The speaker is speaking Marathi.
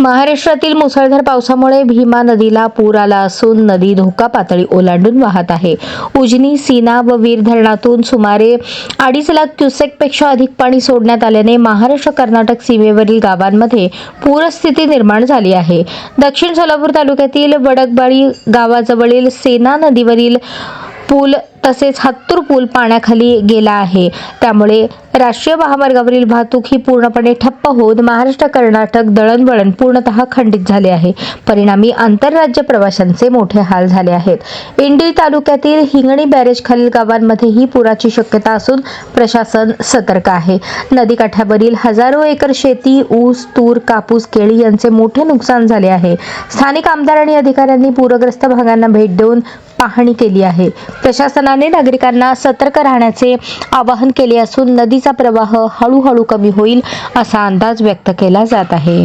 महाराष्ट्रातील मुसळधार पावसामुळे भीमा नदीला पूर आला असून नदी धोका पातळी ओलांडून वाहत आहे. उजनी सीना व वीर धरणातून सुमारे अडीच लाख क्युसेकपेक्षा अधिक पाणी सोडण्यात आल्याने महाराष्ट्र कर्नाटक सीमेवरील गावांमध्ये पूरस्थिती निर्माण झाली आहे. दक्षिण सोलापूर तालुक्यातील वडकबाळी गावाजवळील सेना नदीवरील पूल तसेच हत्तूर पूल पाण्याखाली गेला आहे. त्यामुळे राष्ट्रीय महामार्गावरील वाहतूक ही पूर्णपणे ठप्प होऊन महाराष्ट्र कर्नाटक दळणवळण पूर्णतः खंडित झाले आहे. परिणामी आंतरराज्य प्रवाशांचे मोठे हाल झाले आहेत. इंडी तालुक्यातील हिंगणी बॅरेज खालील गावांमध्येही पुराची शक्यता असून प्रशासन सतर्क आहे. नदीकाठावरील हजारो एकर शेती ऊस तूर कापूस केळी यांचे मोठे नुकसान झाले आहे. स्थानिक आमदार आणि अधिकाऱ्यांनी पूरग्रस्त भागांना भेट देऊन पाहणी केली आहे. प्रशासनाने नागरिकांना सतर्क राहण्याचे आवाहन केले असून नदीचा प्रवाह हळूहळू कमी होईल असा अंदाज व्यक्त केला जात आहे.